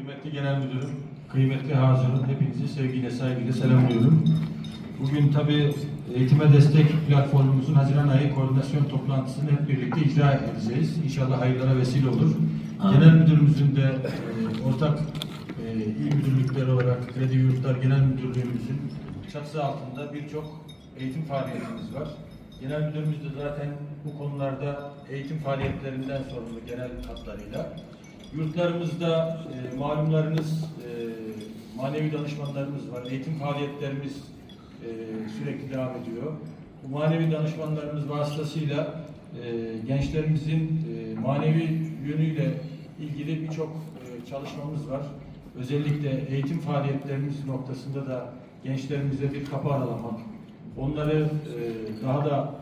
Kıymetli Genel Müdürüm, kıymetli hazırın hepinizi sevgiyle saygıyla selamlıyorum. Bugün tabii eğitime destek platformumuzun Haziran ayı koordinasyon toplantısını hep birlikte icra edeceğiz. İnşallah hayırlara vesile olur. Amin. Genel Müdürümüzün de e, ortak e, il müdürlükleri olarak Kredi Yurtlar Genel Müdürlüğümüzün çatısı altında birçok eğitim faaliyetimiz var. Genel Müdürümüz de zaten bu konularda eğitim faaliyetlerinden sorumlu genel hatlarıyla. Yurtlarımızda e, malumlarınız e, manevi danışmanlarımız var. Eğitim faaliyetlerimiz e, sürekli devam ediyor. Bu manevi danışmanlarımız vasıtasıyla e, gençlerimizin e, manevi yönüyle ilgili birçok e, çalışmamız var. Özellikle eğitim faaliyetlerimiz noktasında da gençlerimize bir kapı aralamak, onları e, daha da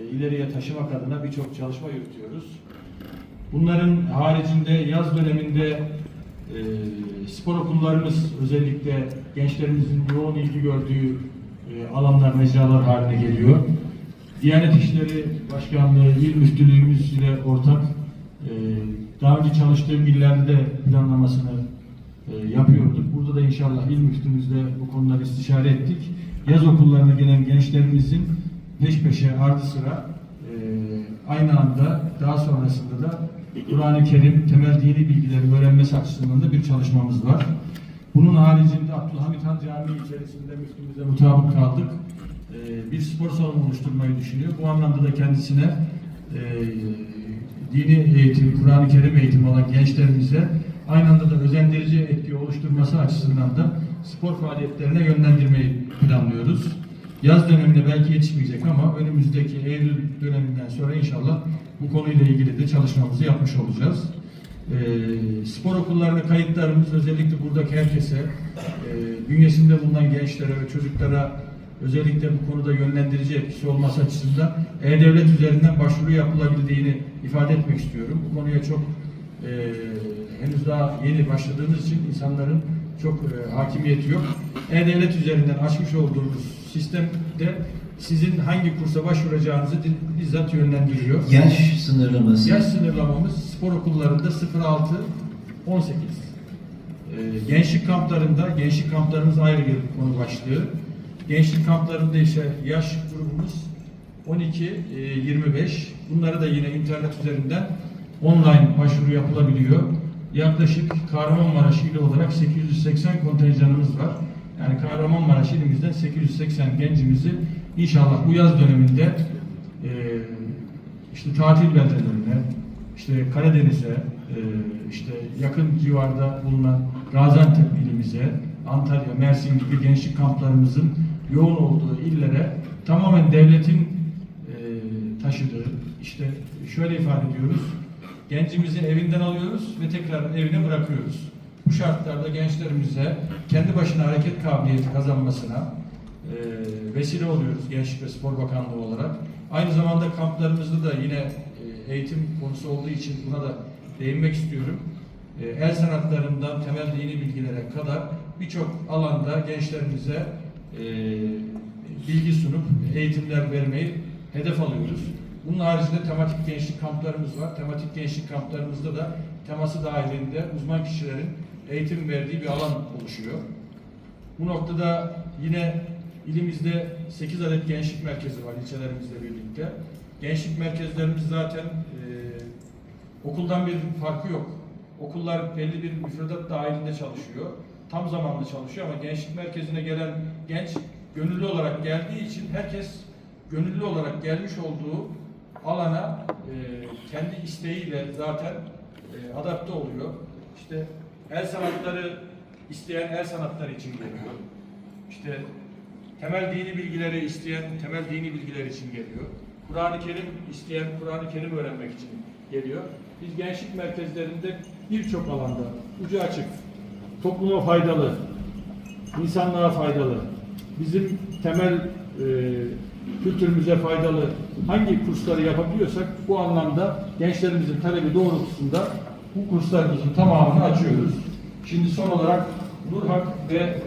e, ileriye taşımak adına birçok çalışma yürütüyoruz. Bunların haricinde yaz döneminde e, spor okullarımız özellikle gençlerimizin yoğun ilgi gördüğü e, alanlar, mecralar haline geliyor. Diyanet İşleri Başkanlığı, İl Müftülüğümüz ile ortak e, daha önce çalıştığım illerde planlamasını e, yapıyorduk. Burada da inşallah il müftümüzle bu konuları istişare ettik. Yaz okullarına gelen gençlerimizin peş peşe ardı sıra e, aynı anda daha sonrasında da Kur'an-ı Kerim temel dini bilgileri öğrenmesi açısından da bir çalışmamız var. Bunun haricinde Abdülhamit Han Camii içerisinde müftümüze mutabık kaldık. E, bir spor salonu oluşturmayı düşünüyor. Bu anlamda da kendisine e, dini eğitim, Kur'an-ı Kerim eğitimi olan gençlerimize aynı anda da özendirici etki oluşturması açısından da spor faaliyetlerine yönlendirmeyi planlıyoruz. Yaz döneminde belki yetişmeyecek ama önümüzdeki Eylül döneminden sonra inşallah bu konuyla ilgili de çalışmamızı yapmış olacağız. Ee, spor okullarına kayıtlarımız özellikle buradaki herkese, e, bünyesinde bulunan gençlere ve çocuklara özellikle bu konuda yönlendirici etkisi olması açısından E-Devlet üzerinden başvuru yapılabildiğini ifade etmek istiyorum. Bu konuya çok e, henüz daha yeni başladığımız için insanların çok e, hakimiyeti yok. E-Devlet üzerinden açmış olduğumuz sistemde sizin hangi kursa başvuracağınızı bizzat yönlendiriyor. Yaş sınırlaması. Yaş sınırlamamız spor okullarında 06 18. Ee, gençlik kamplarında, gençlik kamplarımız ayrı bir konu başlığı. Gençlik kamplarında ise yaş grubumuz 12 e, 25. Bunları da yine internet üzerinden online başvuru yapılabiliyor. Yaklaşık Kahramanmaraş ili olarak 880 kontenjanımız var. Yani Kahramanmaraş ilimizden 880 gencimizi inşallah bu yaz döneminde e, işte tatil beldelerine, işte Karadeniz'e, e, işte yakın civarda bulunan Gaziantep ilimize, Antalya, Mersin gibi gençlik kamplarımızın yoğun olduğu illere tamamen devletin e, taşıdığı, işte şöyle ifade ediyoruz, gencimizi evinden alıyoruz ve tekrar evine bırakıyoruz. Bu şartlarda gençlerimize kendi başına hareket kabiliyeti kazanmasına vesile oluyoruz Gençlik ve Spor Bakanlığı olarak. Aynı zamanda kamplarımızda da yine e, eğitim konusu olduğu için buna da değinmek istiyorum. E, el sanatlarından temel dini bilgilere kadar birçok alanda gençlerimize e, bilgi sunup eğitimler vermeyi hedef alıyoruz. Bunun haricinde tematik gençlik kamplarımız var. Tematik gençlik kamplarımızda da teması dahilinde uzman kişilerin eğitim verdiği bir alan oluşuyor. Bu noktada yine ilimizde 8 adet gençlik merkezi var ilçelerimizle birlikte. Gençlik merkezlerimiz zaten e, okuldan bir farkı yok. Okullar belli bir müfredat dahilinde çalışıyor. Tam zamanlı çalışıyor ama gençlik merkezine gelen genç gönüllü olarak geldiği için herkes gönüllü olarak gelmiş olduğu alana e, kendi isteğiyle zaten e, adapte oluyor. İşte el sanatları isteyen el sanatları için geliyor. İşte temel dini bilgileri isteyen temel dini bilgiler için geliyor. Kur'an-ı Kerim isteyen Kur'an-ı Kerim öğrenmek için geliyor. Biz gençlik merkezlerinde birçok alanda ucu açık, topluma faydalı, insanlığa faydalı, bizim temel e, kültürümüze faydalı hangi kursları yapabiliyorsak bu anlamda gençlerimizin talebi doğrultusunda bu kurslarımızın tamamını açıyoruz. Şimdi son olarak Nurhak ve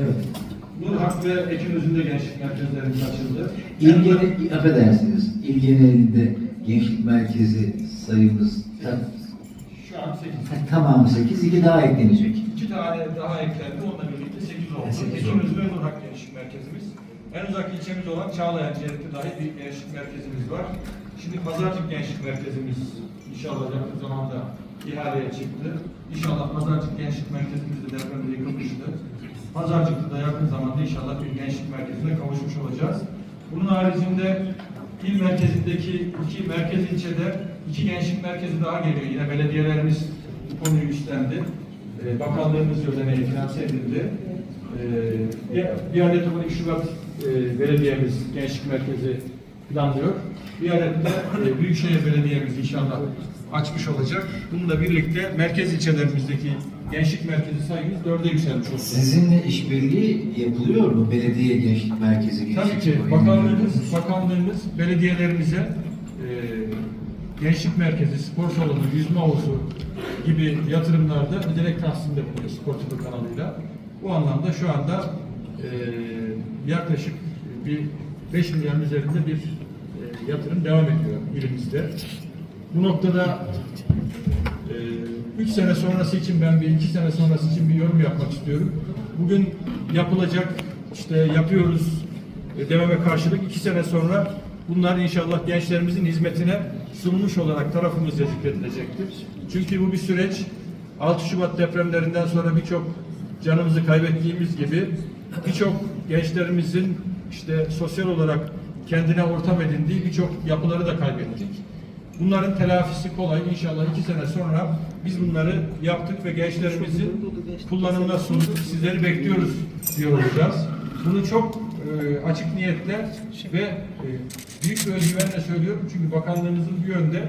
Evet. Nurhak ve Ekinözü'nde gençlik merkezlerimiz açıldı. İl genel, affedersiniz. İl genelinde gençlik merkezi sayımız tam Şu an 8. Tamam 8, 2 daha eklenecek. İki tane daha eklendi. Onunla birlikte 8 oldu. Sekiz Eşimiz oldu. ve Nurhak Gençlik Merkezimiz. En uzak ilçemiz olan Çağlayan Cennet'te dahi bir gençlik merkezimiz var. Şimdi Pazarcık Gençlik Merkezimiz inşallah yakın zamanda ihaleye çıktı. İnşallah Pazarcık Gençlik Merkezimiz de depremde yıkılmıştı. Pazarcık'ta yakın zamanda inşallah bir gençlik merkezine kavuşmuş olacağız. Bunun haricinde il merkezindeki iki merkez ilçede iki gençlik merkezi daha geliyor. Yine belediyelerimiz bu konuyu üstlendi. Ee, bakanlığımız ödeneği finanse edildi. Ee, bir adet 12 Şubat e, belediyemiz gençlik merkezi planlıyor. Bir adet de e, Büyükşehir Belediye'miz inşallah açmış olacak. Bununla birlikte merkez ilçelerimizdeki gençlik merkezi sayımız dörde yükselmiş olacak. Sizinle işbirliği yapılıyor mu? Belediye Gençlik Merkezi Gençlik Tabii ki bakanlığımız, bakanlığımız belediyelerimize e, gençlik merkezi, spor salonu, yüzme havuzu gibi yatırımlarda ödenek tahsilinde bulunuyor spor kanalıyla. Bu anlamda şu anda e, yaklaşık bir 5 milyarın üzerinde bir e, yatırım devam ediyor ilimizde. Bu noktada 3 sene sonrası için ben bir 2 sene sonrası için bir yorum yapmak istiyorum. Bugün yapılacak işte yapıyoruz e, dememe karşılık 2 sene sonra bunlar inşallah gençlerimizin hizmetine sunulmuş olarak tarafımızca zikredilecektir. Çünkü bu bir süreç 6 Şubat depremlerinden sonra birçok canımızı kaybettiğimiz gibi birçok gençlerimizin işte sosyal olarak kendine ortam edindiği birçok yapıları da kaybettik. Bunların telafisi kolay. İnşallah iki sene sonra biz bunları yaptık ve gençlerimizin kullanımına sunduk. Sizleri bekliyoruz diyor olacağız. Bunu çok e, açık niyetle ve e, büyük bir özgüvenle söylüyorum. Çünkü bakanlığımızın bu yönde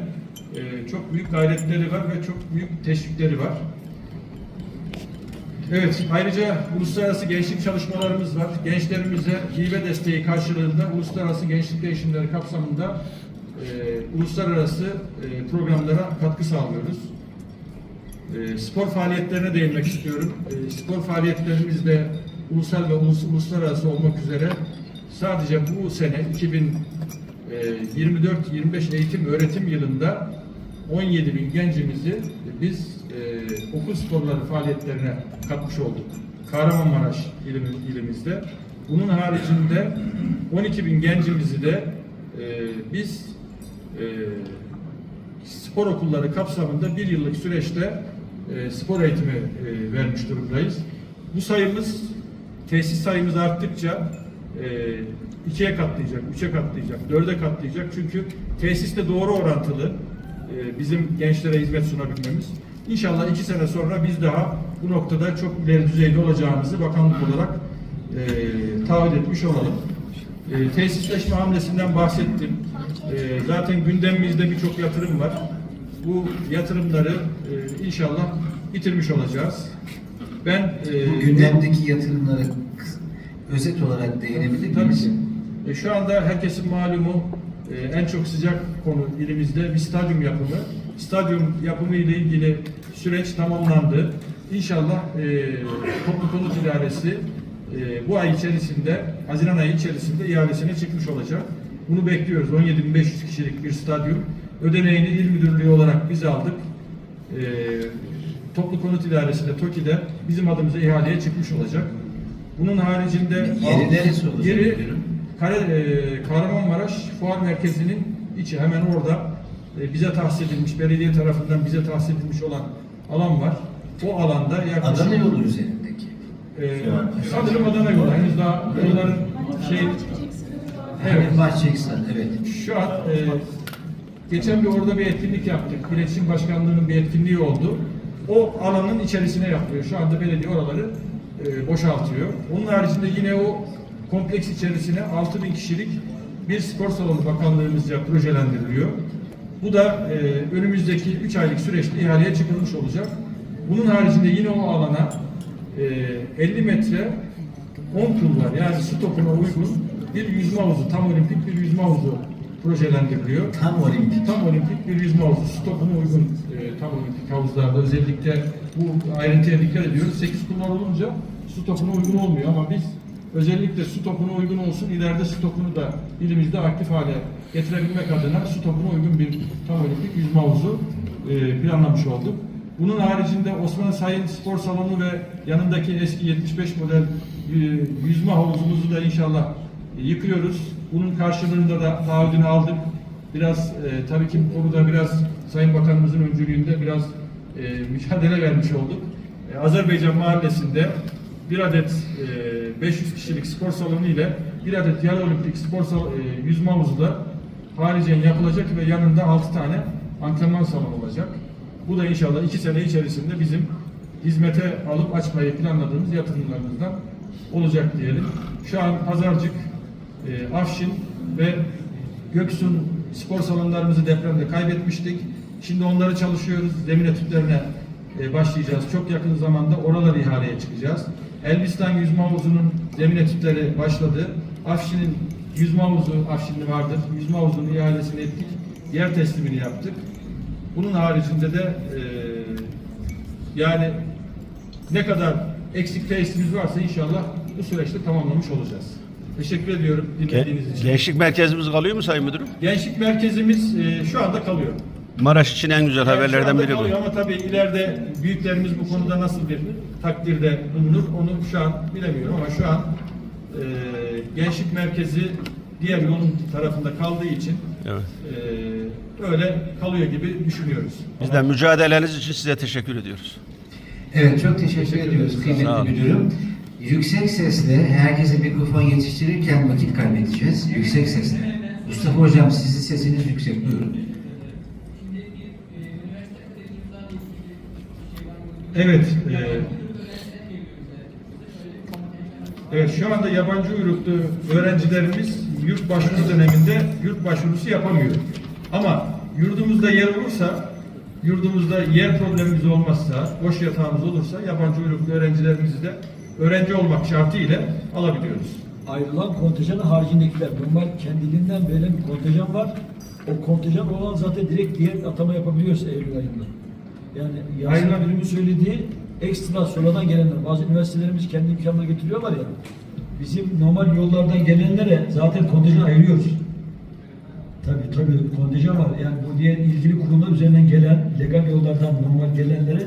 e, çok büyük gayretleri var ve çok büyük teşvikleri var. Evet, ayrıca uluslararası gençlik çalışmalarımız var. Gençlerimize hibe desteği karşılığında uluslararası gençlik değişimleri kapsamında e, uluslararası e, programlara katkı sağlıyoruz. E, spor faaliyetlerine değinmek istiyorum. E, spor faaliyetlerimizde ulusal ve ulus, uluslararası olmak üzere sadece bu sene 2024-25 eğitim öğretim yılında 17 bin gencimizi biz e, okul sporları faaliyetlerine katmış olduk. Kahramanmaraş ilimiz, ilimizde. Bunun haricinde 12 bin gencimizi de e, biz e, spor okulları kapsamında bir yıllık süreçte e, spor eğitimi e, vermiş durumdayız. Bu sayımız, tesis sayımız arttıkça e, ikiye katlayacak, üçe katlayacak, dörde katlayacak. Çünkü tesiste doğru orantılı bizim gençlere hizmet sunabilmemiz. İnşallah iki sene sonra biz daha bu noktada çok ileri düzeyde olacağımızı bakanlık olarak e, taahhüt etmiş olalım. E, tesisleşme hamlesinden bahsettim. E, zaten gündemimizde birçok yatırım var. Bu yatırımları e, inşallah bitirmiş olacağız. Ben e, Bu gündemdeki yatırımlara özet olarak değinebilir Tabii ki. E, şu anda herkesin malumu e, en çok sıcak konu ilimizde bir stadyum yapımı. Stadyum yapımı ile ilgili süreç tamamlandı. İnşallah e, toplu konut idaresi e, bu ay içerisinde, Haziran ayı içerisinde ihalesine çıkmış olacak. Bunu bekliyoruz. 17.500 kişilik bir stadyum. Ödeneğini il müdürlüğü olarak biz aldık. E, toplu konut idaresi de TOKİ'de bizim adımıza ihaleye çıkmış olacak. Bunun haricinde Yeri neresi olacak Yeri? Kare, e, Kahramanmaraş Fuar Merkezi'nin içi hemen orada e, bize tahsis edilmiş, belediye tarafından bize tahsis edilmiş olan alan var. O alanda yaklaşık Adana yolu üzerindeki. E, sanırım Adana yolu. Henüz daha yolların şey Evet. Bahçehisar, evet. şu an e, geçen bir orada bir etkinlik yaptık. İletişim Başkanlığı'nın bir etkinliği oldu. O alanın içerisine yapılıyor. Şu anda belediye oraları e, boşaltıyor. Onun haricinde yine o kompleks içerisine 6000 kişilik bir spor salonu bakanlığımızca projelendiriliyor. Bu da e, önümüzdeki 3 aylık süreçte ihaleye çıkılmış olacak. Bunun haricinde yine o alana e, 50 metre 10 kulvar yani su topuna uygun bir yüzme havuzu, tam olimpik bir yüzme havuzu projelendiriliyor. Tam olimpik. Tam olimpik bir yüzme havuzu, su topuna uygun e, tam olimpik havuzlarda özellikle bu ayrıntıya dikkat ediyoruz. 8 kulvar olunca su topuna uygun olmuyor ama biz özellikle su topuna uygun olsun, ileride su topunu da ilimizde aktif hale getirebilmek adına su topuna uygun bir tam olimpik yüzme havuzu e, planlamış olduk. Bunun haricinde Osman Sayın Spor Salonu ve yanındaki eski 75 model e, yüzme havuzumuzu da inşallah e, yıkıyoruz. Bunun karşılığında da taahhüdünü aldık. Biraz e, tabii ki bu konuda biraz Sayın Bakanımızın öncülüğünde biraz e, mücadele vermiş olduk. E, Azerbaycan Mahallesi'nde bir adet e, 500 kişilik spor salonu ile bir adet yarı olimpik spor sal- e, yüzme havuzu da haricen yapılacak ve yanında 6 tane antrenman salonu olacak. Bu da inşallah 2 sene içerisinde bizim hizmete alıp açmayı planladığımız yatırımlarımızdan olacak diyelim. Şu an Pazarcık, e, Afşin ve Göksun spor salonlarımızı depremde kaybetmiştik. Şimdi onları çalışıyoruz. Zemin etütlerine e, başlayacağız. Çok yakın zamanda oraları ihaleye çıkacağız. Elbistan Yüzme Havuzu'nun zemin etütleri başladı. Afşin'in yüzme havuzu, Afşin'li vardır. Yüzme havuzunun ihalesini ettik. Yer teslimini yaptık. Bunun haricinde de e, yani ne kadar eksik tesisimiz varsa inşallah bu süreçte tamamlamış olacağız. Teşekkür ediyorum dinlediğiniz için. Gençlik merkezimiz kalıyor mu Sayın Müdürüm? Gençlik merkezimiz e, şu anda kalıyor. Maraş için en güzel Yani şu haberlerden anda biri bu. kalıyor Ama tabii ileride büyüklerimiz bu konuda nasıl bir takdirde bulunur onu şu an bilemiyorum ama şu an e, gençlik merkezi diğer yolun tarafında kaldığı için Evet. e, öyle kalıyor gibi düşünüyoruz. Biz de mücadeleniz için size teşekkür ediyoruz. Evet çok teşekkür, Teşekkür ediyoruz kıymetli müdürüm. Yüksek sesle herkese mikrofon yetiştirirken vakit kaybedeceğiz. Yüksek sesle. Mustafa Hocam sizin sesiniz yüksek. Buyurun. Evet. e, evet şu anda yabancı uyruklu öğrencilerimiz yurt başvuru döneminde yurt başvurusu yapamıyor. Ama yurdumuzda yer olursa, yurdumuzda yer problemimiz olmazsa, boş yatağımız olursa yabancı uyruklu öğrencilerimizi de öğrenci olmak şartı ile alabiliyoruz. ayrılan kontenjanın haricindekiler. Normal kendiliğinden verilen bir kontenjan var. O kontenjan olan zaten direkt diğer atama yapabiliyoruz Eylül ayında. Yani Yasin Ayrılan- söylediği ekstra sonradan gelenler. Bazı üniversitelerimiz kendi imkanına getiriyorlar ya. Bizim normal yollardan gelenlere zaten kontenjan ayırıyoruz. Tabii tabii kontenjan var. Yani bu diğer ilgili kurumlar üzerinden gelen, legal yollardan normal gelenlere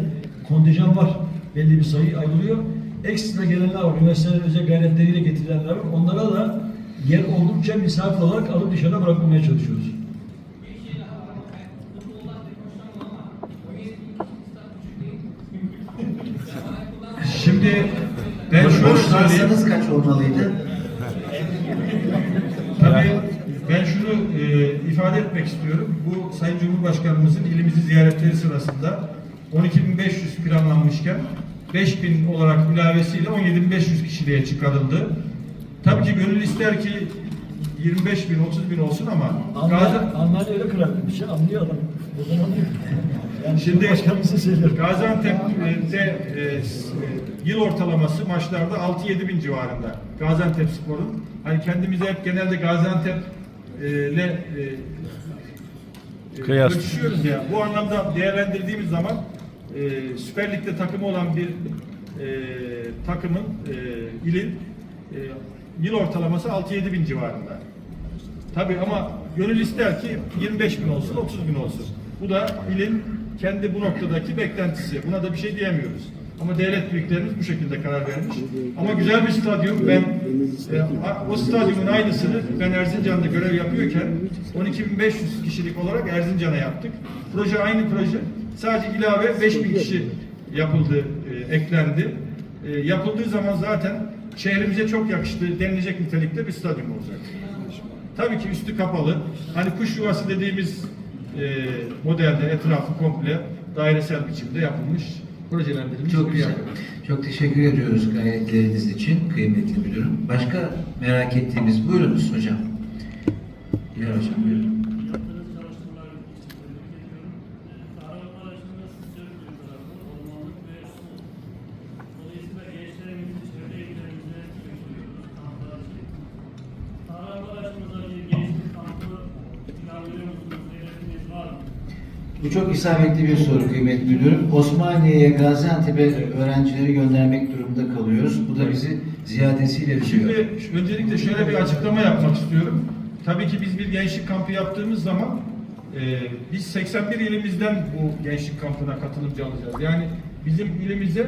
kontenjan var. Belli bir sayı ayrılıyor. Ekstra gelenler var. Üniversitelerin özel gayretleriyle getirilenler var. Onlara da yer oldukça misafir olarak alıp dışarıda bırakmamaya çalışıyoruz. Şimdi ben şöyle söyleyeyim. Kaç olmalıydı? Tabii ben şunu e, ifade etmek istiyorum. Bu Sayın Cumhurbaşkanımızın ilimizi ziyaretleri sırasında 12.500 planlanmışken 5.000 olarak ilavesiyle 17.500 kişiliğe çıkarıldı. Tabii ki gönül ister ki 25 bin, 30 bin olsun ama Anlar, Gazi- anlar öyle kırar bir şey anlıyor adam. O zaman anlıyor. Şimdi. Gaziantep'te e, e, yıl ortalaması maçlarda 6-7 bin civarında. Gaziantep Spor'un. Hani kendimize hep genelde Gaziantep e, ile e, e, ölçüşüyoruz ya. Bu anlamda değerlendirdiğimiz zaman e, Süper Lig'de takımı olan bir e, takımın, e, ilin e, yıl ortalaması 6-7 bin civarında. Tabii ama gönül ister ki 25 bin olsun, 30 bin olsun. Bu da ilin kendi bu noktadaki beklentisi. Buna da bir şey diyemiyoruz. Ama devlet büyüklerimiz bu şekilde karar vermiş. Ama güzel bir stadyum. Ben e, o stadyumun aynısını ben Erzincan'da görev yapıyorken 12.500 kişilik olarak Erzincan'a yaptık. Proje aynı proje. Sadece ilave 5.000 kişi yapıldı, e, eklendi. E, yapıldığı zaman zaten şehrimize çok yakıştı denilecek nitelikte bir stadyum olacak. Tabii ki üstü kapalı. Hani kuş yuvası dediğimiz e, modelde etrafı komple dairesel biçimde yapılmış, projelendirilmiş Çok bir güzel. yapı. Çok teşekkür ediyoruz gayretleriniz için kıymetli müdürüm. Başka merak ettiğimiz buyurunuz hocam. Bilal hocam buyurun. Yaptığınız çalışmalar için tebrik ediyorum. Tarım araştırma sistemi bir tarafı, ormanlık ve su. Dolayısıyla gençlerimizin çevre ilgilerimize bekliyoruz. Kamplar için. Tarım araştırmada bir gençlik kampı planlıyor musunuz? Hedefiniz var mı? Bu çok isabetli bir soru kıymetli müdürüm. Osmaniye'ye, Gaziantep'e öğrencileri göndermek durumunda kalıyoruz. Bu da bizi ziyadesiyle üzüyor. Şimdi öncelikle şöyle bir açıklama yapmak istiyorum. Tabii ki biz bir gençlik kampı yaptığımız zaman Ee, biz 81 ilimizden bu gençlik kampına katılımcı alacağız. Yani bizim ilimize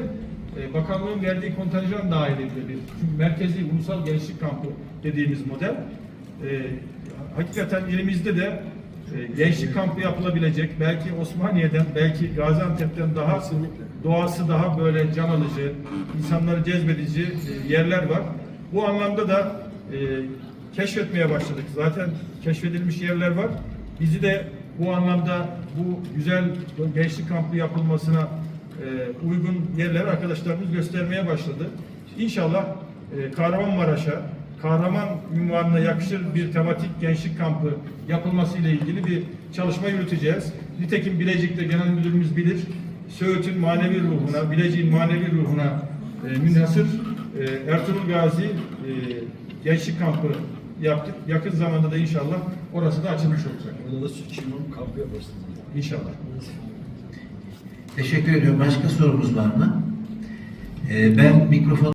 e, bakanlığın verdiği kontenjan dahilinde bir çünkü merkezi ulusal gençlik kampı dediğimiz model. E, hakikaten ilimizde de e, gençlik kampı yapılabilecek belki Osmaniye'den belki Gaziantep'ten daha doğası daha böyle can alıcı, insanları cezbedici e, yerler var. Bu anlamda da e, keşfetmeye başladık. Zaten keşfedilmiş yerler var. Bizi de bu anlamda bu güzel gençlik kampı yapılmasına e, uygun yerler arkadaşlarımız göstermeye başladı. İnşallah e, Kahramanmaraş'a kahraman ünvanına yakışır bir tematik gençlik kampı yapılması ile ilgili bir çalışma yürüteceğiz. Nitekim Bilecik'te genel müdürümüz bilir. Söğüt'ün manevi ruhuna, Bilecik'in manevi ruhuna e, münhasır e, Ertuğrul Gazi e, gençlik kampı yaptık. Yakın zamanda da inşallah orası da açılmış olacak. Orada da süt limon kampı yaparsınız. İnşallah. Teşekkür ediyorum. Başka sorumuz var mı? Ee, ben mikrofon